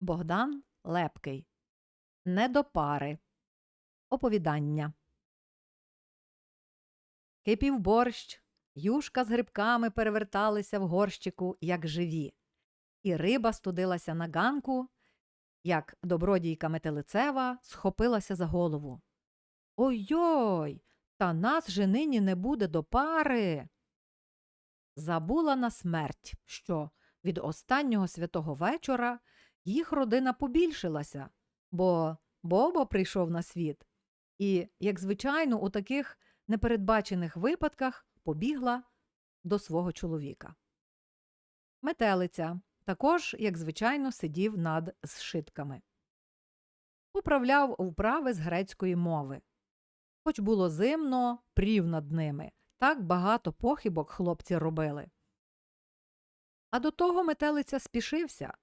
Богдан Лепкий. Не до пари. Оповідання. Кипів борщ. Юшка з грибками переверталися в горщику, як живі, і риба студилася на ганку, як добродійка метелицева схопилася за голову. Ой-ой, та нас же нині не буде до пари. Забула на смерть, що від останнього святого вечора їх родина побільшилася, бо Бобо прийшов на світ, і, як звичайно, у таких непередбачених випадках побігла до свого чоловіка. Метелиця також, як звичайно, сидів над зшитками. Управляв вправи з грецької мови. Хоч було зимно, прів над ними. Так багато похибок хлопці робили. А до того метелиця спішився,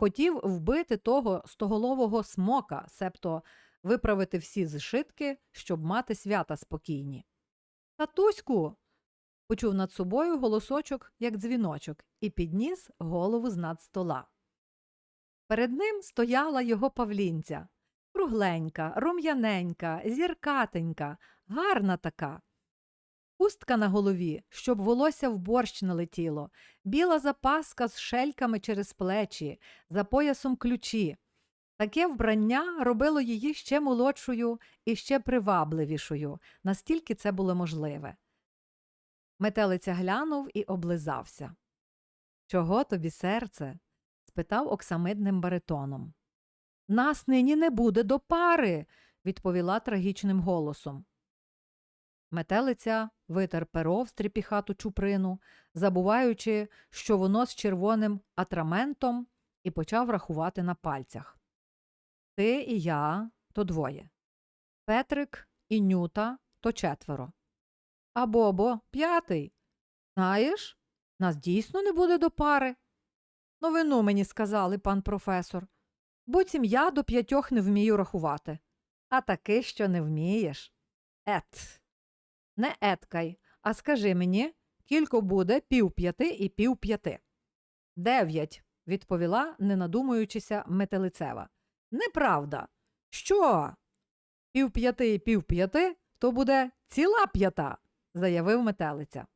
хотів вбити того стоголового смока, себто виправити всі зшитки, щоб мати свята спокійні. Татуську. почув над собою голосочок, як дзвіночок, і підніс голову з над стола. Перед ним стояла його павлінця, кругленька, рум'яненька, зіркатенька, гарна така. Хустка на голові, щоб волосся в борщ не летіло, біла запаска з шельками через плечі, за поясом ключі. Таке вбрання робило її ще молодшою і ще привабливішою, настільки це було можливе. Метелиця глянув і облизався. Чого тобі, серце? спитав оксамидним баритоном. Нас нині не буде до пари, відповіла трагічним голосом. Метелиця витер перо в стріпіхату чуприну, забуваючи, що воно з червоним атраментом, і почав рахувати на пальцях. Ти і я то двоє. Петрик і Нюта то четверо. А Бобо п'ятий. Знаєш, нас дійсно не буде до пари. Новину мені сказали, пан професор. Буцім я до п'ятьох не вмію рахувати. А таки, що не вмієш. Ет. Не еткай, а скажи мені, кілько буде пів п'яти і пів п'яти. Дев'ять, відповіла, не надумуючися метелицева. Неправда. Що? Пів п'яти і пів п'яти то буде ціла п'ята, заявив метелиця.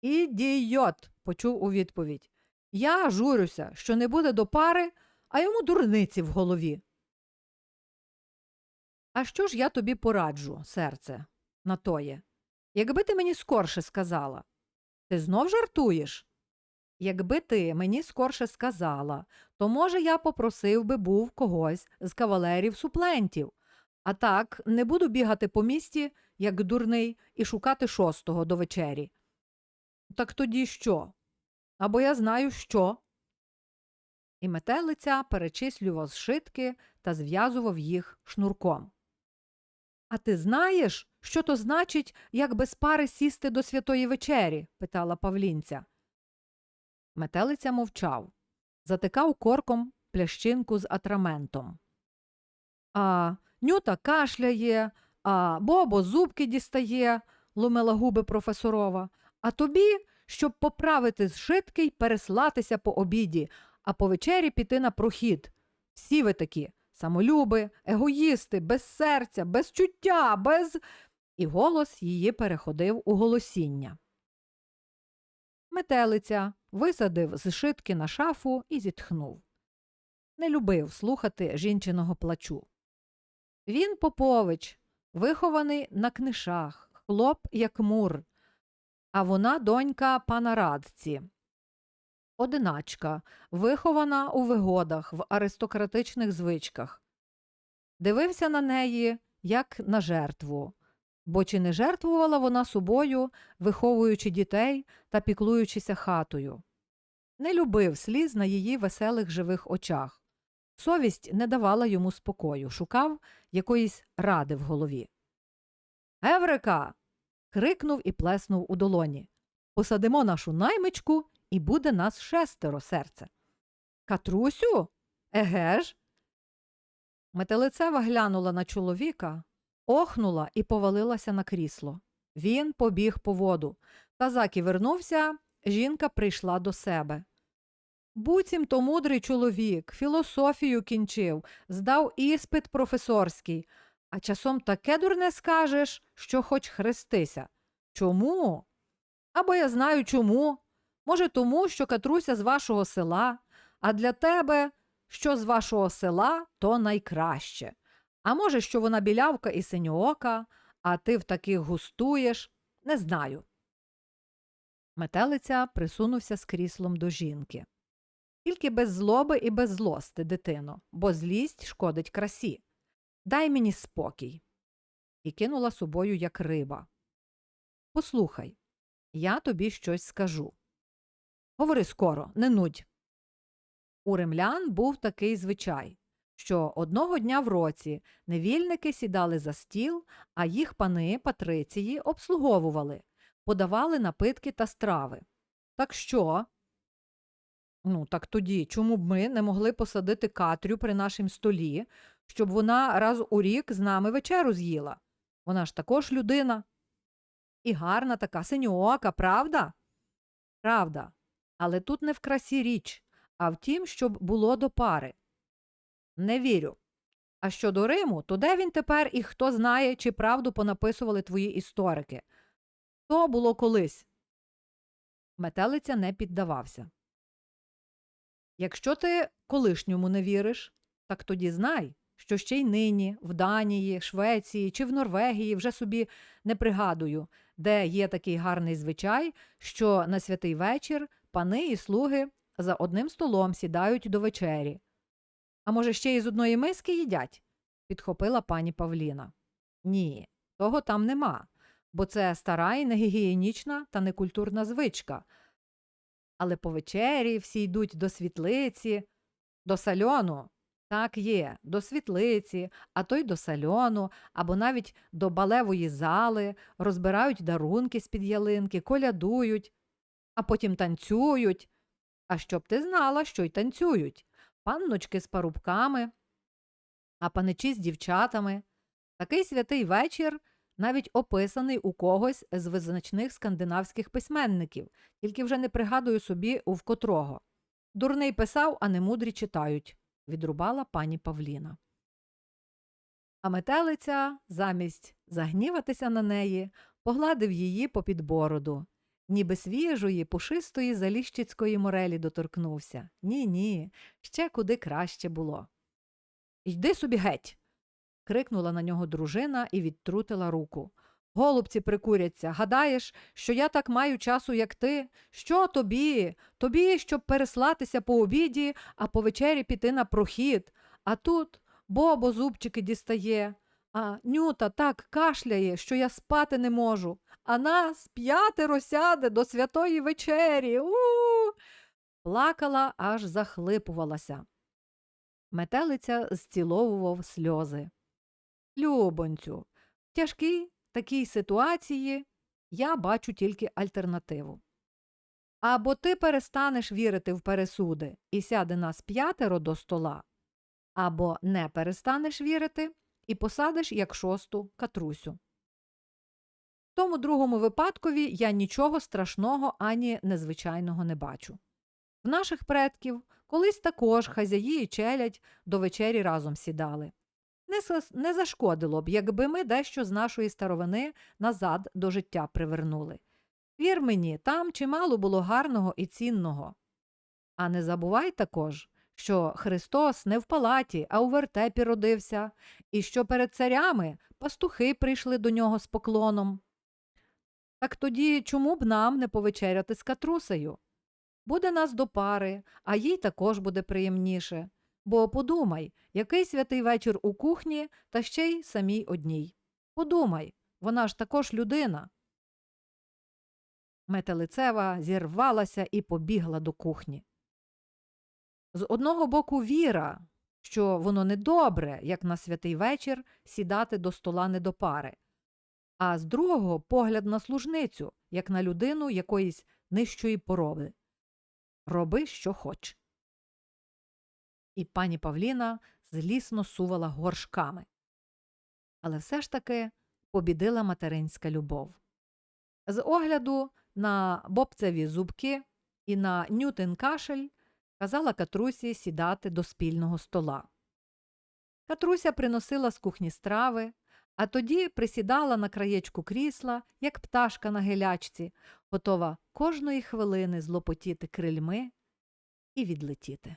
Ідіот, почув у відповідь. Я журюся, що не буде до пари, а йому дурниці в голові. А що ж я тобі пораджу, серце, на тоє? Якби ти мені скорше сказала. Ти знов жартуєш? Якби ти мені скорше сказала, то, може, я попросив би був когось з кавалерів суплентів, а так не буду бігати по місті, як дурний, і шукати шостого до вечері. Так тоді що? Або я знаю, що. І метелиця перечислював зшитки та зв'язував їх шнурком. А ти знаєш, що то значить, як без пари сісти до святої вечері? питала Павлінця. Метелиця мовчав, затикав корком плящинку з атраментом. А нюта кашляє, а Бобо зубки дістає, ломила губи професорова. А тобі, щоб поправити зшитки й переслатися по обіді, а по вечері піти на прохід. Всі ви такі самолюби, егоїсти, без серця, без чуття, без. І голос її переходив у голосіння. Метелиця висадив зшитки на шафу і зітхнув. Не любив слухати жінчиного плачу. Він Попович, вихований на книшах, хлоп як мур, а вона донька пана радці. Одиначка, вихована у вигодах, в аристократичних звичках. Дивився на неї, як на жертву, бо чи не жертвувала вона собою, виховуючи дітей та піклуючися хатою. Не любив сліз на її веселих живих очах. Совість не давала йому спокою, шукав якоїсь ради в голові. Еврика. крикнув і плеснув у долоні. Посадимо нашу наймичку, і буде нас шестеро серце. Катрусю? Еге ж? Метелицева глянула на чоловіка, охнула і повалилася на крісло. Він побіг по воду. Та заки вернувся, жінка прийшла до себе. Буцім то мудрий чоловік, філософію кінчив, здав іспит професорський, а часом таке дурне скажеш, що хоч хрестися. Чому? Або я знаю чому. Може, тому, що Катруся з вашого села, а для тебе, що з вашого села, то найкраще. А може, що вона білявка і синьоока, а ти в таких густуєш, не знаю. Метелиця присунувся з кріслом до жінки. Тільки без злоби і без злости, дитино, бо злість шкодить красі. Дай мені спокій. І кинула собою, як риба. Послухай, я тобі щось скажу. Говори скоро, не нудь. У римлян був такий звичай, що одного дня в році невільники сідали за стіл, а їх пани патриції обслуговували, подавали напитки та страви. Так що? Ну, так тоді, чому б ми не могли посадити Катрю при нашім столі, щоб вона раз у рік з нами вечеру з'їла? Вона ж також людина. І гарна така синьоока, правда? Правда. Але тут не в красі річ, а в тім, щоб було до пари. Не вірю. А щодо Риму, то де він тепер і хто знає, чи правду понаписували твої історики? То було колись. Метелиця не піддавався. Якщо ти колишньому не віриш, так тоді знай, що ще й нині, в Данії, Швеції чи в Норвегії вже собі не пригадую, де є такий гарний звичай, що на святий вечір пани і слуги за одним столом сідають до вечері. А може, ще й з одної миски їдять? підхопила пані Павліна. Ні, того там нема, бо це стара і негігієнічна та некультурна звичка. Але по вечері всі йдуть до світлиці, до сальону. Так є, до світлиці, а то й до сальону, або навіть до балевої зали, розбирають дарунки з-під ялинки, колядують, а потім танцюють. А щоб ти знала, що й танцюють панночки з парубками, а паничі з дівчатами. Такий святий вечір навіть описаний у когось з визначних скандинавських письменників, тільки вже не пригадую собі у вкотрого. Дурний писав, а немудрі читають, відрубала пані Павліна. А метелиця, замість загніватися на неї, погладив її попід бороду. Ніби свіжої, пушистої заліщицької морелі доторкнувся. Ні, ні, ще куди краще було. Йди собі геть. крикнула на нього дружина і відтрутила руку. Голубці прикуряться. Гадаєш, що я так маю часу, як ти? Що тобі? Тобі, щоб переслатися по обіді, а по вечері піти на прохід. А тут Бобо зубчики дістає, а нюта так кашляє, що я спати не можу а нас п'ятеро сяде до святої вечері. У, -у, -у Плакала, аж захлипувалася. Метелиця зціловував сльози. Любонцю, в тяжкій такій ситуації я бачу тільки альтернативу. Або ти перестанеш вірити в пересуди і сяде нас п'ятеро до стола, або не перестанеш вірити і посадиш як шосту катрусю тому другому випадкові я нічого страшного ані незвичайного не бачу. В наших предків колись також хазяї і челядь до вечері разом сідали. Не, зашкодило б, якби ми дещо з нашої старовини назад до життя привернули. Вір мені, там чимало було гарного і цінного. А не забувай також, що Христос не в палаті, а у вертепі родився, і що перед царями пастухи прийшли до нього з поклоном. Так тоді чому б нам не повечеряти з катрусею? Буде нас до пари, а їй також буде приємніше. Бо подумай, який святий вечір у кухні та ще й самій одній. Подумай, вона ж також людина. Метелицева зірвалася і побігла до кухні. З одного боку віра, що воно недобре, як на святий вечір, сідати до стола не до пари а з другого погляд на служницю, як на людину якоїсь нижчої пороби. Роби, що хоч. І пані Павліна злісно сувала горшками. Але все ж таки побідила материнська любов. З огляду на бобцеві зубки і на нютин кашель казала Катрусі сідати до спільного стола. Катруся приносила з кухні страви, а тоді присідала на краєчку крісла, як пташка на гелячці, готова кожної хвилини злопотіти крильми і відлетіти.